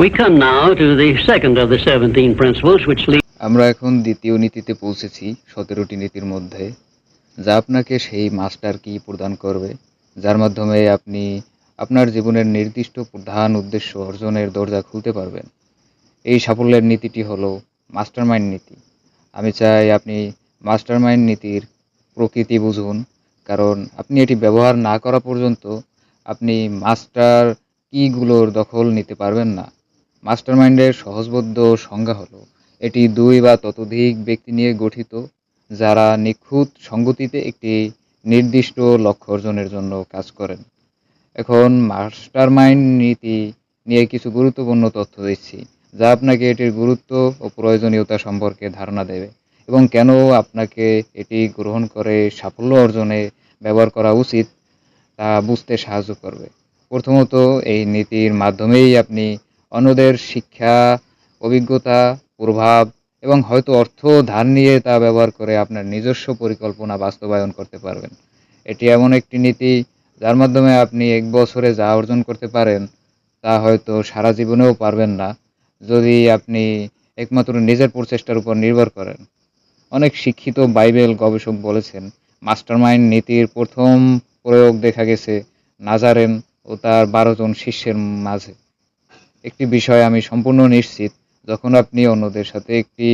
We come now to the second of the 17 principles which lead আমরা এখন দ্বিতীয় নীতিতে পৌঁছেছি সতেরোটি নীতির মধ্যে। যা আপনাকে সেই মাস্টার কি প্রদান করবে? যার মাধ্যমে আপনি আপনার জীবনের নির্দিষ্ট প্রধান উদ্দেশ্য অর্জনের দরজা খুলতে পারবেন। এই সাফল্যের নীতিটি হলো মাস্টারমাইন্ড নীতি। আমি চাই আপনি মাস্টারমাইন্ড নীতির প্রকৃতি বুঝুন। কারণ আপনি এটি ব্যবহার না করা পর্যন্ত আপনি মাস্টার কিগুলোর দখল নিতে পারবেন না। মাস্টারমাইন্ডের সহজবদ্ধ সংজ্ঞা হলো, এটি দুই বা ততোধিক ব্যক্তি নিয়ে গঠিত, যারা নিখুঁত সঙ্গতিতে একটি নির্দিষ্ট লক্ষ্য অর্জনের জন্য কাজ করেন। এখন মাস্টারমাইন্ড নীতি নিয়ে কিছু গুরুত্বপূর্ণ তথ্য দিচ্ছি, যা আপনাকে এটির গুরুত্ব ও প্রয়োজনীয়তা সম্পর্কে ধারণা দেবে এবং কেন আপনাকে এটি গ্রহণ করে সাফল্য অর্জনে ব্যবহার করা উচিত তা বুঝতে সাহায্য করবে। প্রথমত, এই নীতির মাধ্যমেই আপনি অন্যদের শিক্ষা, অভিজ্ঞতা, প্রভাব এবং হয়তো অর্থ ধার নিয়ে তা ব্যবহার করে আপনার নিজস্ব পরিকল্পনা বাস্তবায়ন করতে পারবেন। এটি এমন একটি নীতি যার মাধ্যমে আপনি এক বছরে যা অর্জন করতে পারেন তা হয়তো সারা জীবনেও পারবেন না যদি আপনি একমাত্র নিজের প্রচেষ্টার উপর নির্ভর করেন। অনেক শিক্ষিত বাইবেল গবেষক বলেছেন, মাস্টারমাইন্ড নীতির প্রথম প্রয়োগ দেখা গেছে নাজারেন ও তার বারো জন শিষ্যের মাঝে। একটি বিষয় আমি সম্পূর্ণ নিশ্চিত, যখন আপনি অন্যদের সাথে একটি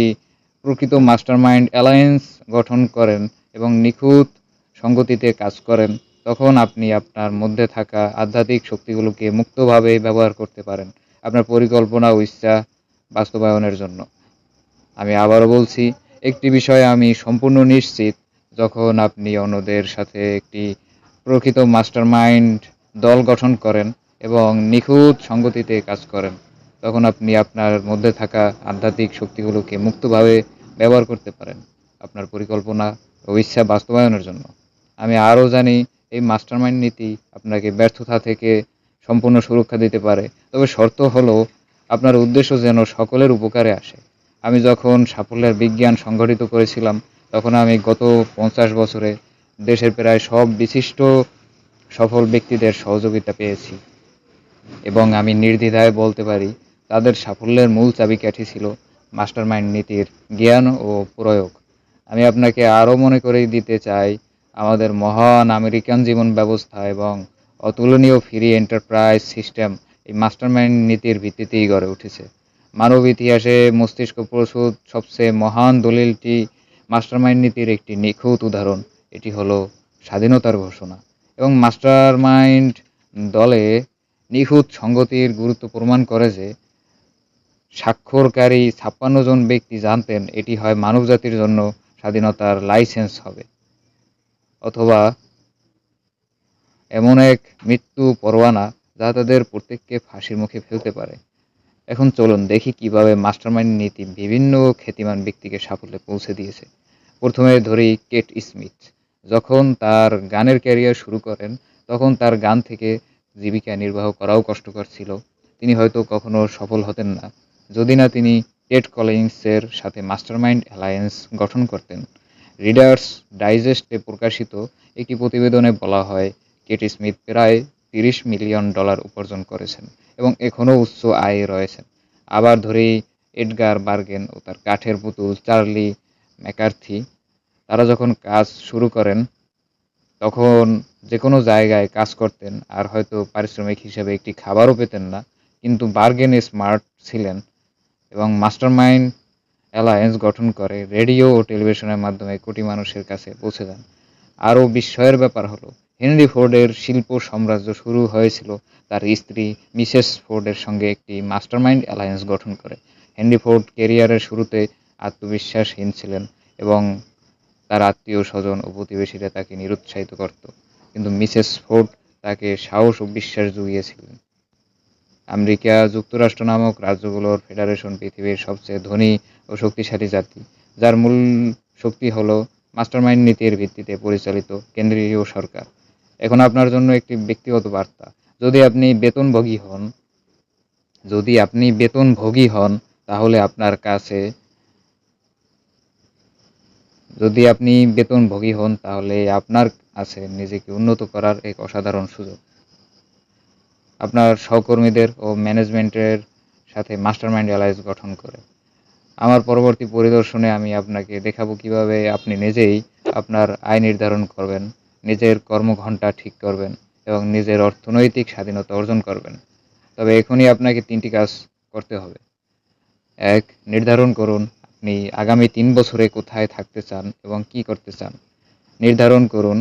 প্রকৃত মাস্টারমাইন্ড অ্যালায়েন্স গঠন করেন এবং নিখুঁত সঙ্গতিতে কাজ করেন, তখন আপনি আপনার মধ্যে থাকা আধ্যাত্মিক শক্তিগুলোকে মুক্তভাবে ব্যবহার করতে পারেন। আপনার পরিকল্পনা ও ইচ্ছা বাস্তবায়নের জন্য। আমি আবারও বলছি, একটি বিষয়ে আমি সম্পূর্ণ নিশ্চিত, যখন আপনি অন্যদের সাথে একটি প্রকৃত মাস্টারমাইন্ড দল গঠন করেন এবং নিখুঁত সঙ্গতিতে কাজ করেন। তখন আপনি আপনার মধ্যে থাকা আধ্যাত্মিক শক্তিগুলোকে মুক্তভাবে ব্যবহার করতে পারেন আপনার পরিকল্পনা ও ইচ্ছা বাস্তবায়নের জন্য। আমি আরও জানি, এই মাস্টারমাইন্ড নীতি আপনাকে ব্যর্থতা থেকে সম্পূর্ণ সুরক্ষা দিতে পারে। তবে শর্ত হলো, আপনার উদ্দেশ্য যেন সকলের উপকারে আসে। আমি যখন সাফল্যের বিজ্ঞান সংগঠিত করেছিলাম, তখন আমি গত পঞ্চাশ বছরে দেশের প্রায় সব বিশিষ্ট সফল ব্যক্তিদের সহযোগিতা পেয়েছি। এবং আমি নির্দ্বিধায় বলতে পারি, তাদের সাফল্যের মূল চাবিকাঠি ছিল মাস্টারমাইন্ড নীতির জ্ঞান ও প্রয়োগ। আমি আপনাকে আরও মনে করে দিতে চাই, আমাদের মহান আমেরিকান জীবন ব্যবস্থা এবং অতুলনীয় ফ্রি এন্টারপ্রাইজ সিস্টেম এই মাস্টারমাইন্ড নীতির ভিত্তিতেই গড়ে উঠেছে। মানব ইতিহাসে মস্তিষ্ক প্রসূত সবচেয়ে মহান দলিলটি মাস্টারমাইন্ড নীতির একটি নিখুঁত উদাহরণ। এটি হলো স্বাধীনতার ঘোষণা। এবং মাস্টারমাইন্ড দলে নিখুঁত সঙ্গতির গুরুত্ব প্রমাণ করে যে স্বাক্ষরকারী ছাপ্পান্ন জন ব্যক্তি জানতেন এটি হয় মানবজাতির জন্য স্বাধীনতার লাইসেন্স হবে। অথবা এমন এক মৃত্যু পরোয়ানা যা তাদের প্রত্যেককে ফাঁসির মুখে ফেলতে পারে। এখন চলুন দেখি কীভাবে মাস্টারমাইন্ড নীতি বিভিন্ন খ্যাতিমান ব্যক্তিকে সাফল্যে পৌঁছে দিয়েছে। প্রথমে ধরি কেট স্মিথ। যখন তার গানের ক্যারিয়ার শুরু করেন, তখন তার গান থেকে জীবিকা নির্বাহ করাও কষ্টকর ছিল। তিনি হয়তো কখনো সফল হতেন না। যদি না তিনি টেড কলিন্সের সাথে মাস্টারমাইন্ড অ্যালায়েন্স গঠন করতেন। রিডার্স ডাইজেস্টে প্রকাশিত একটি প্রতিবেদনে বলা হয় কেট স্মিথ প্রায় তিরিশ মিলিয়ন ডলার উপার্জন করেছেন এবং এখনও উচ্চ আয়ে রয়েছেন। আবার ধরি এডগার বার্গেন ও তার কাঠের পুতুল চার্লি ম্যাকার্থি, তারা যখন কাজ শুরু করেন, তখন যে কোনো জায়গায় কাজ করতেন আর হয়তো পারিশ্রমিক হিসেবে একটি খাবারও পেতেন না, কিন্তু বার্গেন স্মার্ট ছিলেন এবং মাস্টারমাইন্ড অ্যালায়েন্স গঠন করে রেডিও ও টেলিভিশনের মাধ্যমে কোটি মানুষের কাছে পৌঁছে দেন। আরও বিস্ময়ের ব্যাপার হলো, হেনরি ফোর্ডের শিল্প সাম্রাজ্য শুরু হয়েছিল তার স্ত্রী মিসেস ফোর্ডের সঙ্গে একটি মাস্টারমাইন্ড অ্যালায়েন্স গঠন করে। হেনরি ফোর্ড কেরিয়ারের শুরুতে আত্মবিশ্বাসহীন ছিলেন এবং তার আত্মীয় স্বজন ও প্রতিবেশীরা তাকে নিরুৎসাহিত করত। কিন্তু মিসেস ফোর্ড তাকে সাহস ও বিশ্বাস জুগিয়েছিলেন। আমেরিকা যুক্তরাষ্ট্র নামক রাজ্যগুলোর ফেডারেশন পৃথিবীর সবচেয়ে ধনী ও শক্তিশালী জাতি, যার মূল শক্তি হলো মাস্টারমাইন্ড নীতির ভিত্তিতে পরিচালিত কেন্দ্রীয় সরকার। এখন আপনার জন্য একটি ব্যক্তিগত বার্তা। যদি আপনি বেতনভোগী হন, যদি আপনি বেতনভোগী হন, তাহলে আপনার কাছে যদি আপনি বেতনভোগী হন, তাহলে আপনার আছে নিজেকে উন্নত করার এক অসাধারণ সুযোগ। আপনার সহকর্মীদের ও ম্যানেজমেন্টের সাথে মাস্টারমাইন্ড অ্যালায়েন্স গঠন করে। আমার পরবর্তী পরিদর্শনে আমি আপনাকে দেখাবো কীভাবে আপনি নিজেই আপনার আয় নির্ধারণ করবেন, নিজের কর্মঘণ্টা ঠিক করবেন এবং নিজের অর্থনৈতিক স্বাধীনতা অর্জন করবেন। তবে এখনই আপনাকে তিনটি কাজ করতে হবে। এক, নির্ধারণ করুন আপনি আগামী তিন বছরে কোথায় থাকতে চান এবং কি করতে চান, নির্ধারণ করুন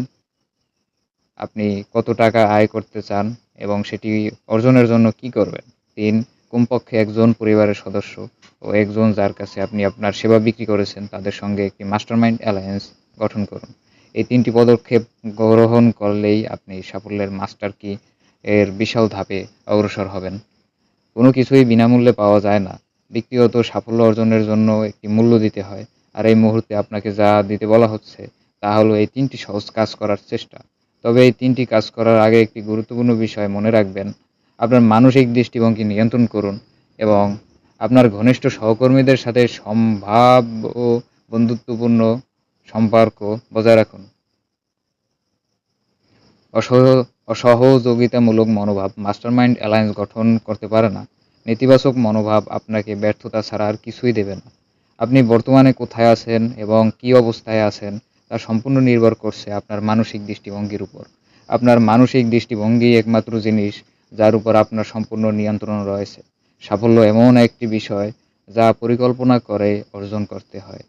আপনি কত টাকা আয় করতে চান এবং সেটি অর্জনের জন্য কি করবেন। তিন, কমপক্ষে একজন পরিবারের সদস্য ও একজন যার কাছে আপনি আপনার সেবা বিক্রি করেছেন তাদের সঙ্গে একটি মাস্টারমাইন্ড অ্যালায়েন্স গঠন করুন। এই তিনটি পদক্ষেপ গ্রহণ করলেই আপনি সাফল্যের মাস্টার কি এর বিশাল ধাপে অগ্রসর হবেন। কোনো কিছুই বিনামূল্যে পাওয়া যায় না। ব্যক্তিগত সাফল্য অর্জনের জন্য একটি মূল্য দিতে হয়। আর এই মুহূর্তে আপনাকে যা দিতে বলা হচ্ছে, তা হলো এই তিনটি সহজ কাজ করার চেষ্টা। তবে এই তিনটি কাজ করার আগে একটি গুরুত্বপূর্ণ বিষয় মনে রাখবেন। আপনার মানসিক দৃষ্টিভঙ্গি নিয়ন্ত্রণ করুন এবং আপনার ঘনিষ্ঠ সহকর্মীদের সাথে সম্ভাব্য বন্ধুত্বপূর্ণ সম্পর্ক বজায় রাখুন। অসহ, অসহযোগিতামূলক মনোভাব, মাস্টারমাইন্ড অ্যালায়েন্স গঠন করতে পারে না। নেতিবাচক মনোভাব আপনাকে ব্যর্থতা ছাড়া আর কিছুই দেবে না। আপনি বর্তমানে কোথায় আছেন এবং কী অবস্থায় আছেন তা সম্পূর্ণ নির্ভর করছে আপনার মানসিক দৃষ্টিভঙ্গির উপর। আপনার মানসিক দৃষ্টিভঙ্গি একমাত্র জিনিস যার উপর আপনার সম্পূর্ণ নিয়ন্ত্রণ রয়েছে। সাফল্য এমন একটি বিষয় যা পরিকল্পনা করে অর্জন করতে হয়।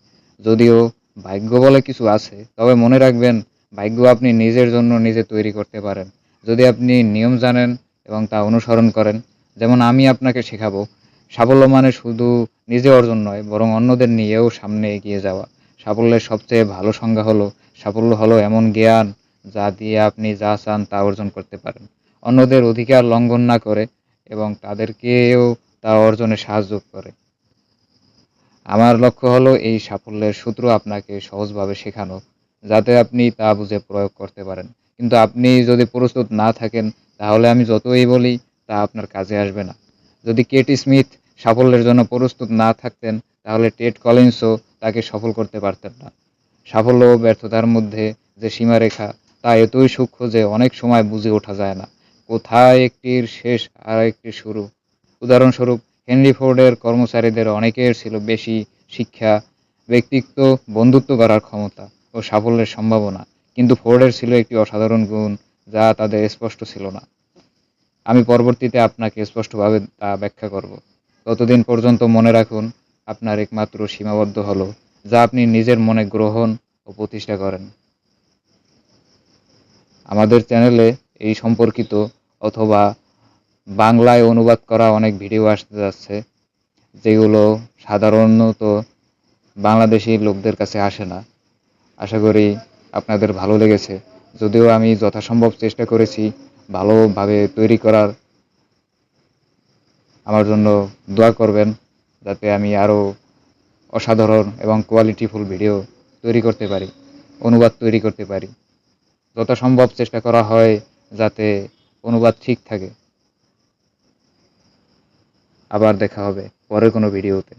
যদিও ভাগ্য বলে কিছু আছে, তবে মনে রাখবেন, ভাগ্য আপনি নিজের জন্য নিজে তৈরি করতে পারেন। যদি আপনি নিয়ম জানেন এবং তা অনুসরণ করেন যেমন আমি আপনাকে শেখাবো, সাফল্য মানে শুধু নিজে অর্জন নয়, বরং অন্যদের নিয়েও সামনে এগিয়ে যাওয়া। সাফল্যের সবচেয়ে ভালো সংজ্ঞা হলো, সাফল্য হলো এমন জ্ঞান যা দিয়ে আপনি যা চান তা অর্জন করতে পারেন। অন্যদের অধিকার লঙ্ঘন না করে এবং তাদেরকেও তা অর্জনে সাহায্য করে। আমার লক্ষ্য হলো এই সাফল্যের সূত্র আপনাকে সহজভাবে শেখানো, যাতে আপনি তা বুঝে প্রয়োগ করতে পারেন। কিন্তু আপনি যদি প্রস্তুত না থাকেন, তাহলে আমি যতই বলি তা আপনার কাজে আসবে না। যদি কেটি স্মিথ সাফল্যের জন্য প্রস্তুত না থাকতেন, তাহলে টেড কলিন্সও তাকে সফল করতে পারতেন না। সাফল্য ও ব্যর্থতার মধ্যে যে সীমারেখা, তা এতই সূক্ষ্ম যে অনেক সময় বুঝে ওঠা যায় না। কোথায় একটির শেষ আর একটির শুরু? উদাহরণস্বরূপ, হেনরি ফোর্ডের কর্মচারীদের অনেকের ছিল বেশি শিক্ষা, ব্যক্তিত্ব, বন্ধুত্ব করার ক্ষমতা ও সাফল্যের সম্ভাবনা। কিন্তু ফোর্ডের ছিল একটি অসাধারণ গুণ, যা তাদের স্পষ্ট ছিল না। আমি পরবর্তীতে আপনাকে স্পষ্টভাবে তা ব্যাখ্যা করব। ততদিন পর্যন্ত মনে রাখুন, আপনার একমাত্র সীমাবদ্ধ হলো, যা আপনি নিজের মনে গ্রহণ ও প্রতিষ্ঠা করেন। আমাদের চ্যানেলে এই সম্পর্কিত অথবা বাংলায় অনুবাদ করা অনেক ভিডিও আসতে যাচ্ছে, যেগুলো সাধারণত বাংলাদেশি লোকদের কাছে আসে না। আশা করি আপনাদের ভালো লেগেছে। যদিও আমি যথাসম্ভব চেষ্টা করেছি ভালোভাবে তৈরি করার আমার জন্য দোয়া করবেন, যাতে আমি আরও অসাধারণ এবং কোয়ালিটিফুল ভিডিও তৈরি করতে পারি, অনুবাদ তৈরি করতে পারি। যত সম্ভব চেষ্টা করা হয় যাতে অনুবাদ ঠিক থাকে। আবার দেখা হবে পরের কোনো ভিডিওতে